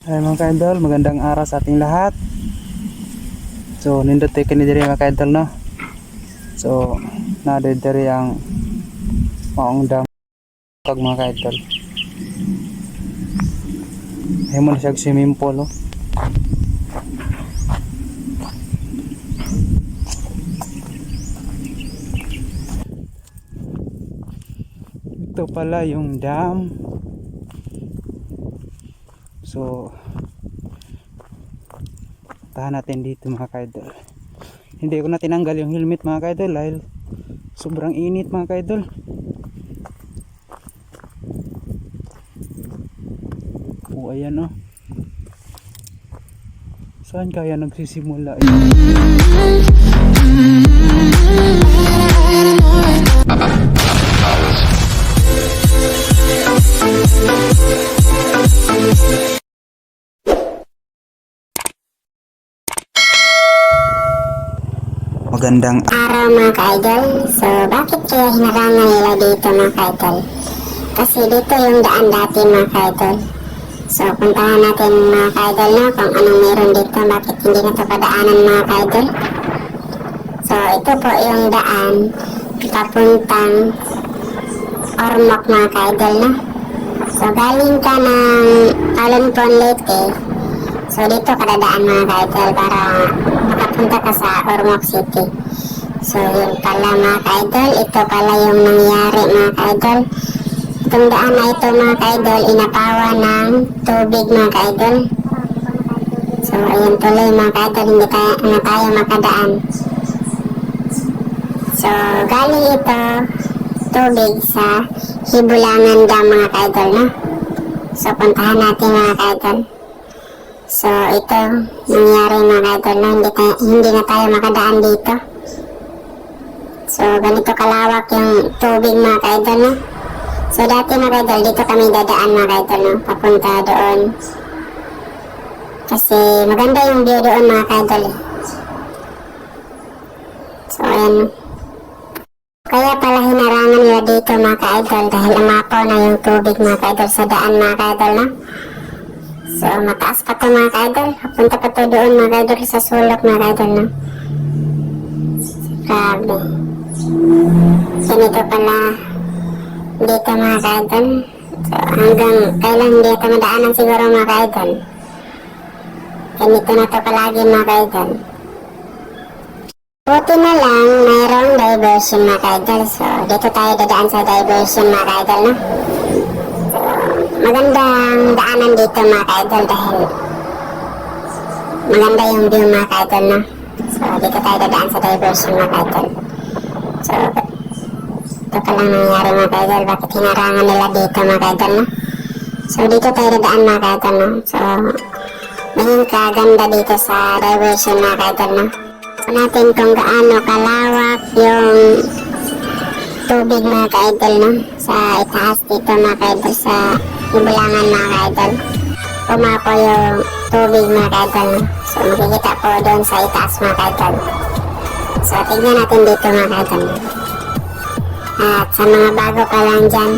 Ay mga ka-idol, magandang araw sa ating lahat. So, nindot tayo kani diri mga ka-idol no. So, na diri ang maong dam kag mga ka-idol. Ay siya swimming pool no. Ito pala yung dam. So, tahan natin dito mga kaidol. Hindi ko na tinanggal yung helmet mga kaidol dahil sobrang init mga kaidol. O ayan oh. Saan kaya nagsisimula? Ayan. Magandang araw mga ka-idol. So, bakit kaya hinarangan nila dito mga ka-idol? Kasi dito yung daan dati mga ka-idol. So, puntahan natin mga ka-idol na kung anong meron dito. Bakit hindi na ito padaanan mga ka-idol? So, ito po yung daan papuntang Ormoc mga ka-idol na. So, galing ka ng Talonpon Leyte. So, dito kadadaan mga ka-idol para makapunta ka sa Ormoc City. So, yun pala mga ka-idol. Ito pala yung nangyari mga ka-idol. Itong daan na ito mga ka-idol, inapawa ng tubig mga ka-idol. So, ayun tuloy mga ka-idol, hindi tayo, na tayo makadaan. So, galing ito tubig sa Hibulangan Dam mga ka-idol na. So, puntahan natin mga ka-idol. So, ito nangyari mga ka-idol na hindi, tayo, hindi na tayo makadaan dito. So, ganito kalawak yung tubig mga ka-idol na. So, dati mga ka-idol, dito kami dadaan mga ka-idol no? papunta doon. Kasi maganda yung view doon mga ka-idol eh. So, ayan. Kaya pala hinarangan nila dito mga ka-idol dahil umapaw na yung tubig mga ka-idol sa daan mga ka-idol na. So, mataas pa to mga ka-idol. Papunta pa to doon mga ka-idol sa sulok mga ka-idol na. Grabe. Ganito pala dito mga ka-idol. So, hanggang kailan hindi ito madaanan siguro mga ka-idol. Ganito na to palagi mga ka-idol. Buti na lang, mayroong diversion mga ka-idol. So, dito tayo dadaan sa diversion mga ka-idol na. So, magandang daanan dito mga ka-idol dahil maganda yung view mga ka-idol na. So, dito tayo dadaan sa diversion mga ka-idol. So, ito palang nangyari mga ka-idol. Bakit hinarangan nila dito mga ka-idol na? So, dito tayo dadaan mga ka-idol na. So, maging kaganda dito sa diversion mga ka-idol na natin kung gaano kalawak yung tubig mga ka-idol no? sa itaas dito mga ka-idol sa ibulangan mga ka-idol. Pumapo yung tubig mga ka-idol. So makikita po doon sa itaas mga ka-idol. So tignan natin dito mga ka-idol. At sa mga bago pa lang dyan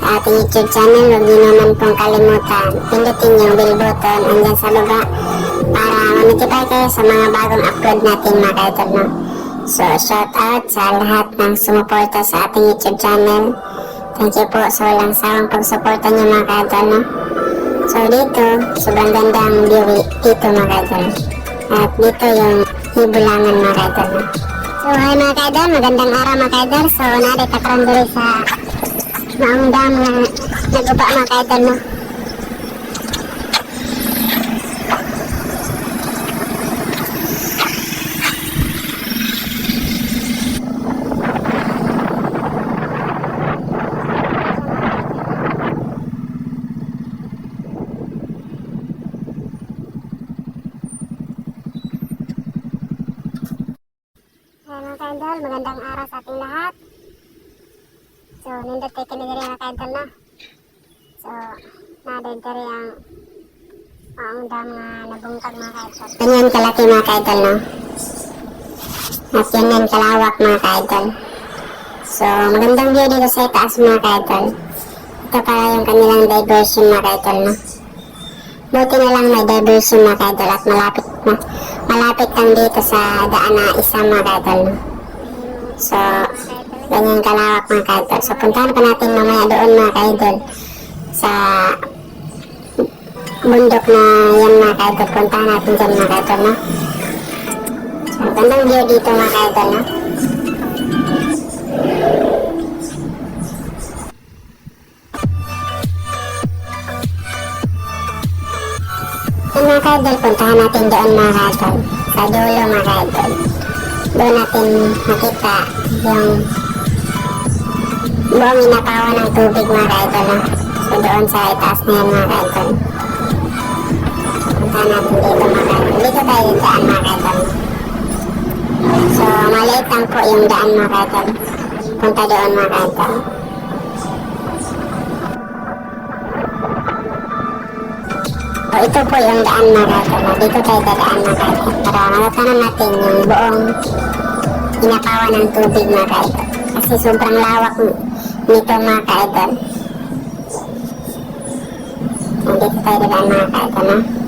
sa ating YouTube channel huwag niyo naman pong kalimutan. Pindutin yung bell button andyan sa baba para ma-notify kayo sa mga bagong upload natin mga kaidol no? So, shout out sa lahat ng sumuporta sa ating YouTube channel. Thank you po sa walang sawang pagsuporta niyo mga kaidol no? So, dito, sobrang ganda ang view dito mga kaidol. At dito yung hibulangan mga kaidol no? So, hi mga kaidol, magandang araw mga kaidol. So, nari kakaroon diri sa maong dam na naguba mga kaidol no? Hey mga kaidol, magandang araw sa ating lahat. So, nindot tayo kami diri mga kaidol na. So, nadod diri ang maong dam nga nabungkag mga kaidol. Ganyan kalaki mga kaidol no. At yan kalawak mga kaidol. So, magandang view dito sa itaas mga kaidol. Ito pala yung kanilang diversion mga kaidol no. Buti na lang may diversion mga kaidol at malapit na. Malapit lang dito sa daan na isa mga kaidol. No? So, ganyan kalawak mga kaidol. So, puntahan pa natin mamaya doon mga kaidol sa bundok na yan mga kaidol. Puntahan natin dyan mga kaidol. No? So, gandang view dito mga kaidol. No? Yung mga kaidol, puntahan natin doon mga kaidol. Sa dulo mga kaidol. Doon natin makita yung buong inapawan ng tubig mga kaidol. No? So doon sa itaas na yan mga kaidol. Natin dito kaidol. Dito tayo yung daan mga kaidol. So maliit lang po yung daan mga kaidol. Punta doon mga kaidol. So, ito po yung daan mga kaidol. Dito tayo dadaan mga kaidol. Para matatanan natin yung buong inapawan ng tubig mga. Kasi sobrang lawak nito mga kaidol. So, dito tayo dadaan mga kaidol.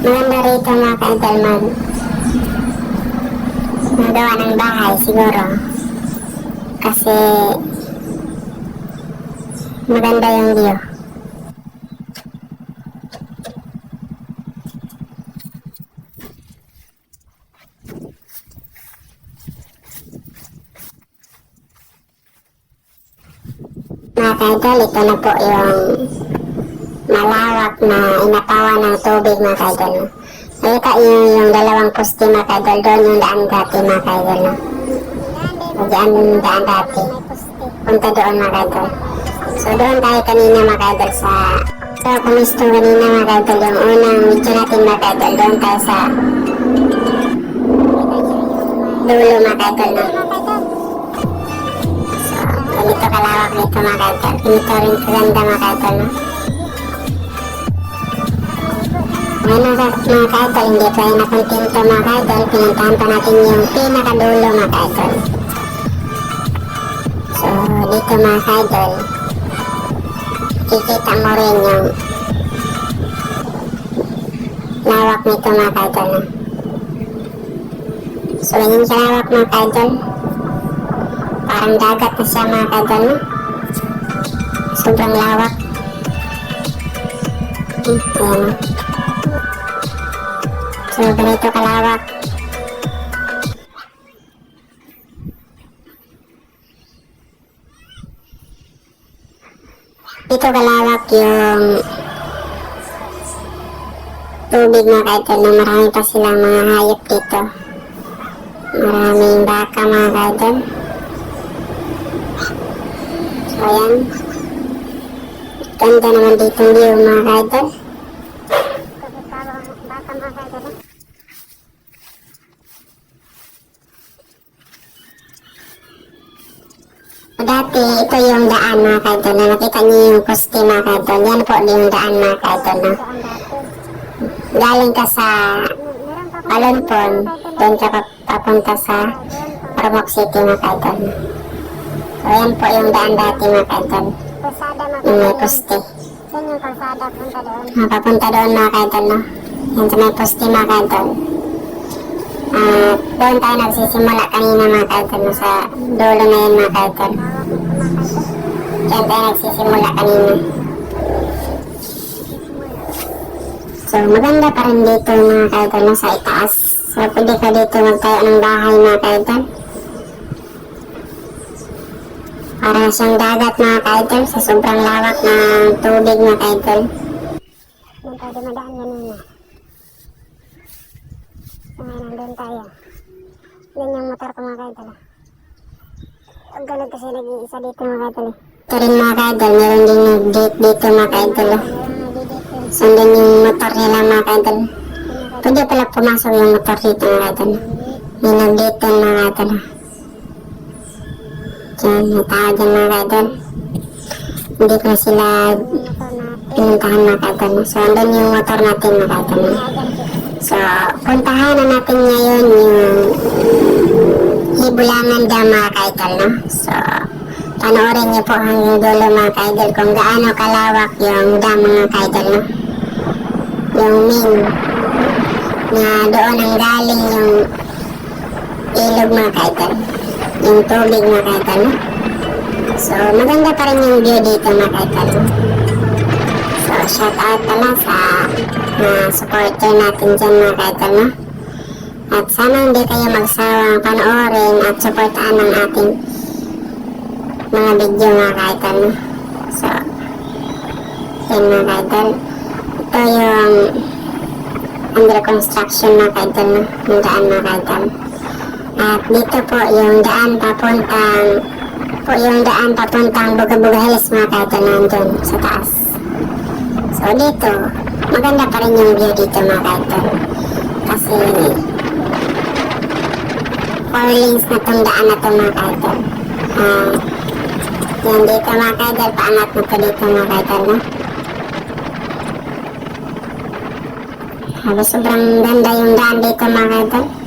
No? Maganda rito mga kaidol mag magawa ng bahay siguro. Kasi maganda yung view. Mga kaidol, ito na po yung malawak na inapawan ng tubig mga kaidol. no? Nakita niyo yung dalawang poste mga kaidol, doon yung daan dati mga kaidol. No? So, Diyan yung daan dati. Punta doon mga kaidol. So doon tayo kanina mga kaidol sa sa kumisto kanina mga kaidol, yung unang video natin mga kaidol, doon tayo sa dulo mga kaidol. No? ganito kalawak dito mga kaidol. Ganito rin kaganda mga kaidol. No? Ngayon mga, mga kaidol, hindi pa rin nakontento mga kaidol. Pinuntahan pa natin yung pinakadulo mga kaidol. So, dito mga kaidol, kikita mo rin yung lawak nito mga kaidol. So, ganyan kalawak mga kaidol. Parang dagat na siya mga kaidol? Sobrang lawak. Ayan, no? So, ganito kalawak. Dito kalawak yung tubig mga kaidol na marami pa silang mga hayop dito. Maraming baka mga kaidol. So, ayan. Ganda naman dito yung mga kaidol. Dati, ito yung daan mga kaidol na nakita niyo yung poste mga kaidol. Yan po yung daan mga kaidol na galing ka sa Alonpon, doon ka pa- papunta sa Ormoc City mga kaidol. So, yan po yung daan dati mga kaidol. Yung may poste. Ah, papunta doon mga kaidol, no? Yan sa may poste mga kaidol. Ah, doon tayo nagsisimula kanina mga kaidol, no? sa dulo na yun mga kaidol. Diyan tayo nagsisimula kanina. So, maganda pa rin dito mga kaidol, no? sa itaas. So, pwede ka dito magtayo ng bahay mga kaidol. Para siyang dagat mga kaidol sa sobrang lawak ng tubig mga kaidol. Doon tayo dumadaan ganun na. Ngayon nandun tayo. Yan yung motor ko mga kaidol. ah. Ang galag kasi nag-iisa dito mga kaidol. eh. Ito rin mga kaidol, meron din yung gate dito mga kaidol. oh. Andun yung motor nila mga kaidol. Pwede pala pumasok yung motor dito mga kaidol. May nag-gate yan mga kaidol. oh. Diyan, may tao dyan mga kaidol. Hindi ko sila pinuntahan mga kaidol. no. So, andun yung motor natin mga kaidol. So, puntahan na natin ngayon yung Hibulangan Dam mga kaidol, no? So, panoorin niyo po hanggang dulo mga kaidol kung gaano kalawak yung dam mga kaidol, no? yung main na doon ang galing yung ilog mga kaidol. Yung tubig mga kaidol. no? So, maganda pa rin yung view dito mga kaidol. So, shout out pala sa mga supporter natin dyan mga kaidol. No? At sana hindi kayo magsawang panoorin at supportaan ang ating mga video mga kaidol. No? So, yun mga kaidol. Ito yung under construction mga kaidol. No? Yung daan mga kaidol. At dito po yung daan papuntang po yung daan papuntang Bugabuga Hills mga kaidol nandun sa taas. So dito, maganda pa rin yung view dito mga kaidol. Kasi four lanes na tong daan na to mga kaidol. Ah, yan dito mga kaidol, paangat na to dito mga kaidol. No? Halos sobrang ganda yung daan dito mga kaidol.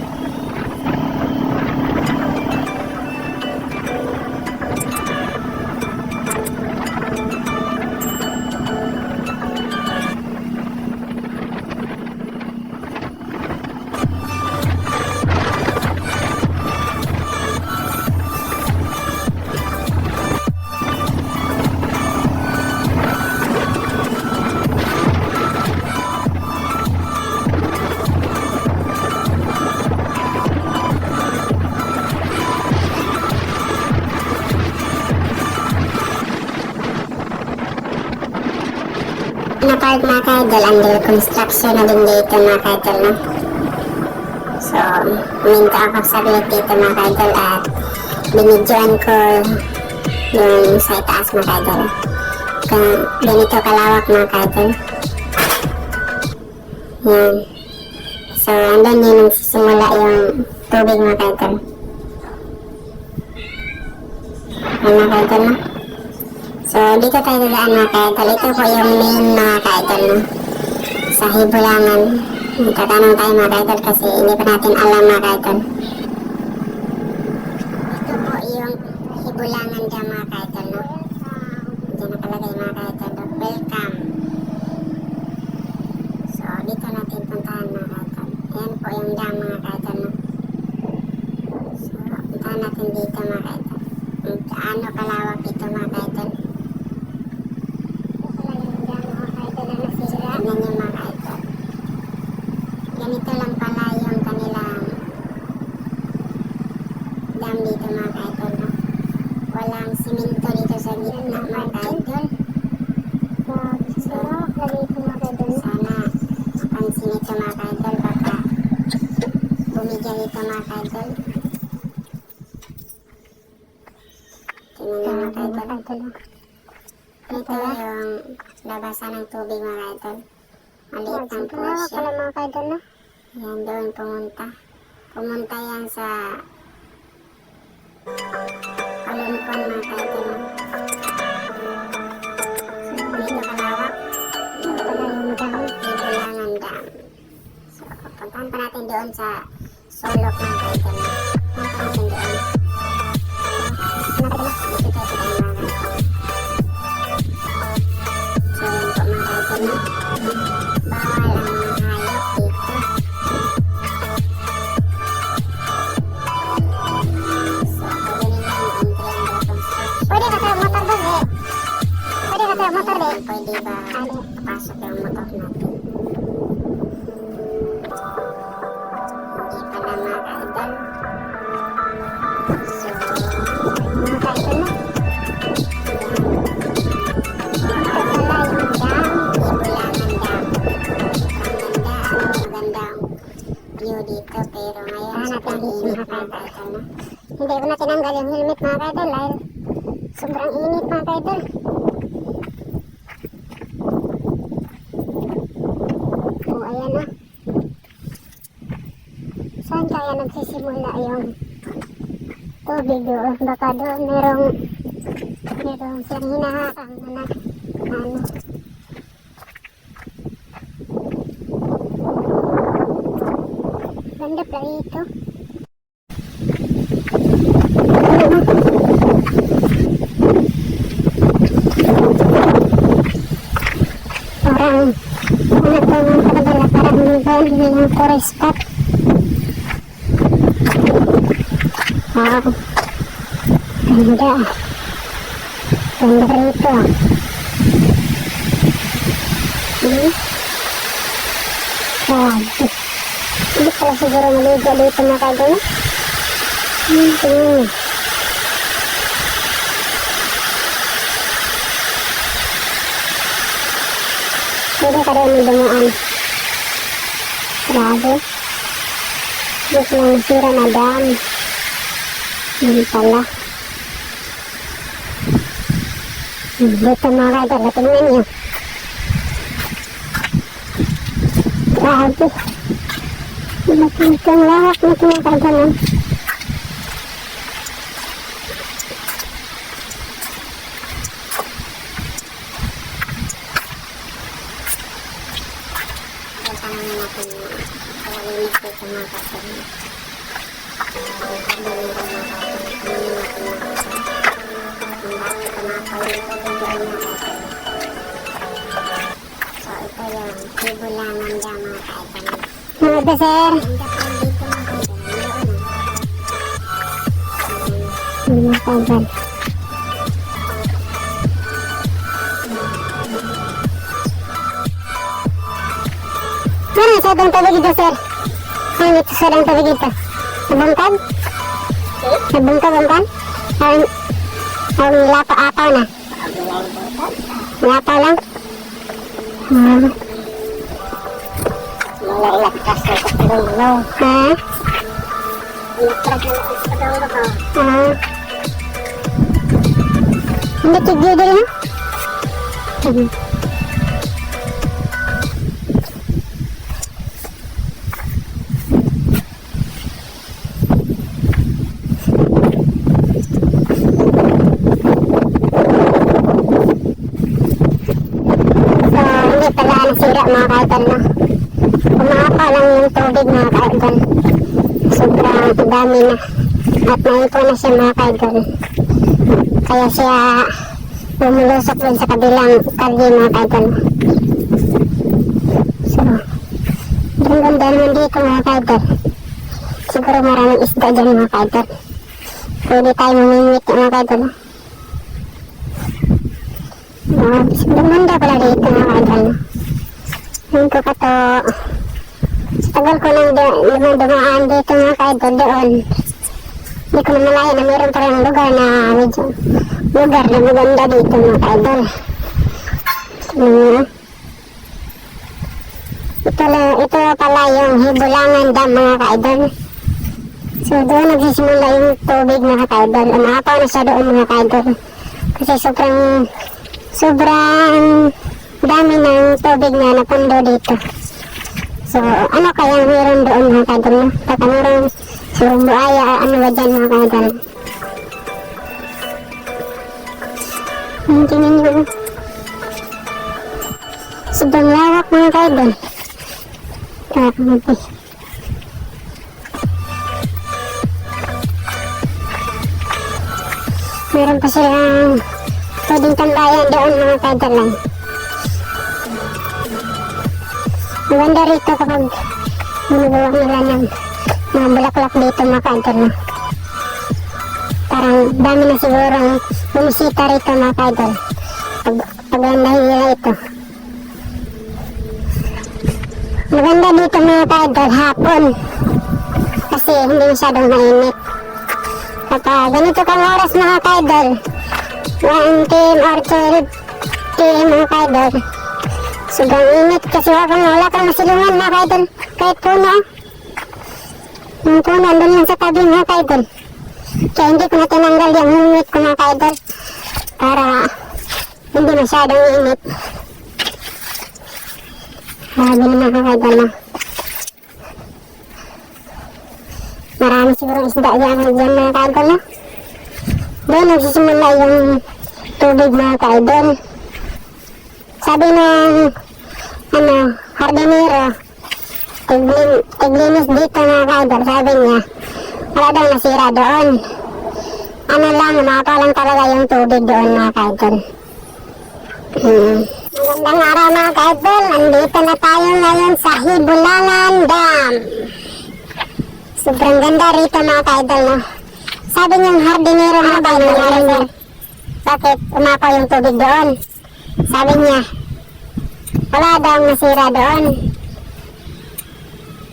Kaidol under construction na din dito mga kaidol no? so minta ako saglit dito mga kaidol at binidyoan ko yung sa itaas mga kaidol ganito kalawak mga kaidol yan so andun yun nagsisimula yung tubig mga kaidol yan mga kaidol? So, dito tayo dadaan mga kaidol. Ito po yung main mga kaidol, no? Sa Hibulangan. Tatanong tayo mga kaidol kasi hindi pa natin alam mga kaidol. Ito po yung Hibulangan dyan mga kaidol, no? Diyan nakalagay mga kaidol. no? Welcome. So, dito natin puntahan mga kaidol. Ayan po yung dam mga kaidol, no? So, puntahan natin dito mga kaidol. Kung Gaano kalawak ito mga kaidol. Tignan niyo mga idol. Ganito lang pala yung kanilang dam dito mga idol. No? Walang siminto dito sa gitna mga idol. So, sana mapansin ito mga idol. Baka bumigyan ito mga idol. Tingnan mga idol. Ito yung labasan ng tubig mga idol. Maliit lang po siya. mga kaidol no? Yan doon pumunta. Pumunta yan sa Kalumpon mga idol. So, dito kalawak. Ito pala yung dam. Ibulangan Dam. So, puntahan pa natin doon sa Solok mga idol. Punta natin doon. Motor eh? Pwede ba papasok yung tourist spot? Wow. Ganda. Ganda rito. Hmm? Grabe. Hindi pala siguro maligo dito mga kaibigan. Hmm, tingnan. Pwede ka rin. Dito lang nasira na dam. Hindi pala. Dito mga kaibigan, tingnan niyo. Grabe. Nakikita lawak na kinakagalan. Kaibigan. Doon. mo kaibigan. Ano sa tubig dito, sir? Ito sa ang tubig dito? Nabungkag? Nabungkag, bungkag? Ang, ang lapa-apaw na? Lapaw lang? Ah. Mga ilaktas na sa dulo. Ha? Ilaktas na sa dulo ko. Ah. Hindi tigil din, no? Mhm. So, hindi pala nasira mga kaidol, no? Umapa lang yung tubig mga kaidol. Sobrang dami na. At naipon na siya mga kaidol. Kaya siya bumulusok dun sa kabilang kalye mga kaidol. So, ang ganda naman dito mga kaidol. Siguro maraming isda dyan mga kaidol. Pwede tayo mamimit mga kaidol. no? Ah, sobrang ganda pala dito mga kaidol. Yung ko ka to, sa tagal ko nang naman dumaan dito mga kaidol doon. Hindi ko namalayan na meron pa rin lugar na medyo lugar na maganda dito mga kaidol. Hmm. Ito, lang, ito pala yung hibulangan dam mga kaidol. So doon nagsisimula yung tubig mga kaidol. Umapaw na siya doon mga kaidol. Kasi sobrang sobrang dami ng tubig na napundo dito. So, ano kaya meron doon mga kaidol? no? Baka meron siguro buaya o ano ba dyan mga kaidol? Hmm, tingnan nyo. Sobrang lawak mga kaidol. Grabe. Meron pa silang pwedeng tambayan doon mga kaidol lang. Maganda rito kapag ginagawa nila ng mga bulaklak dito mga kaidol na. Parang dami na siguro ang bumisita rito mga kaidol. Pag, paglandahin nila ito. Maganda dito mga kaidol hapon. Kasi hindi masyadong mainit. Kapag ganito kang oras mga kaidol, 1 p.m. or 12 p.m. mga kaidol, Sobrang init kasi wala wala kang masilungan mga kaidol. Kahit puno. Yung puno andun lang sa tabi mga kaidol. Kaya hindi ko na tinanggal yung humit ko mga kaidol. Para hindi masyadong init. Grabe naman mga kaidol na. Marami siguro isda dyan, dyan mga kaidol na. Doon nagsisimula yung tubig mga kaidol. Sabi ng ano, hardinero, tiglin, tiglinis dito mga kaidol, sabi niya, wala daw nasira doon. Ano lang, mapa lang talaga yung tubig doon mga kaidol. Hmm. Magandang araw mga ka-idol. Nandito na tayo ngayon sa Hibulangan Dam. Sobrang ganda rito mga ka-idol, no? Sabi niyang hardinero nangyari sir? Bakit umapaw yung tubig doon? Sabi niya, wala daw nasira doon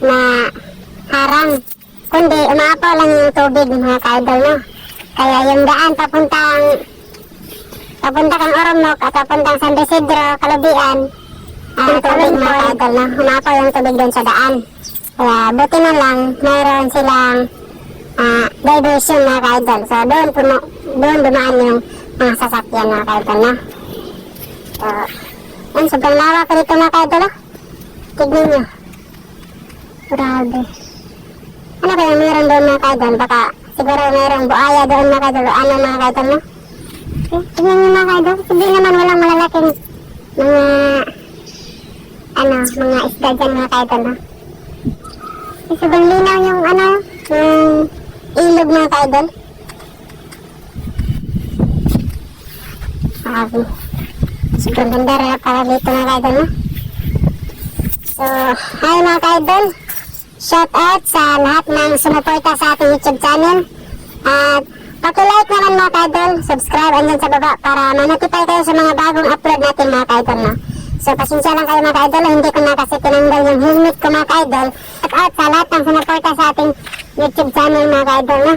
na harang. Kundi umapaw lang yung tubig mga ka-idol, no? Kaya yung daan papuntang papunta kang Ormoc at papuntang San Isidro, Kalubian, ang tubig mga ka-idol, no? Umapaw yung tubig doon sa daan. Kaya buti na lang, mayroon silang ah, diversion mga ka-idol. So doon, puno, doon dumaan yung mga sasakyan mga ka-idol, no? So, yan, sobrang lawak rito mga ka-idol, no? Tignan nyo. Grabe. Ano kaya meron doon mga kaidol? Baka siguro mayroong buaya doon mga kaidol. Ano mga kaidol no? Eh, tingnan nyo mga kaidol. Hindi naman walang malalaking mga ano, mga isda dyan mga kaidol no? Sobrang linaw yung ano, yung ilog mga kaidol. Grabe. Sobrang ganda rin para dito mga kaidol no? So, hi mga kaidol. Shout out sa lahat ng sumuporta sa ating YouTube channel. At pakilike naman mga kaidol, subscribe andyan sa baba para ma-notify kayo sa mga bagong upload natin mga kaidol na. So pasensya lang kayo mga kaidol, hindi ko na kasi tinanggal yung helmet ko mga kaidol. Shout out sa lahat ng sumuporta sa ating YouTube channel mga kaidol na.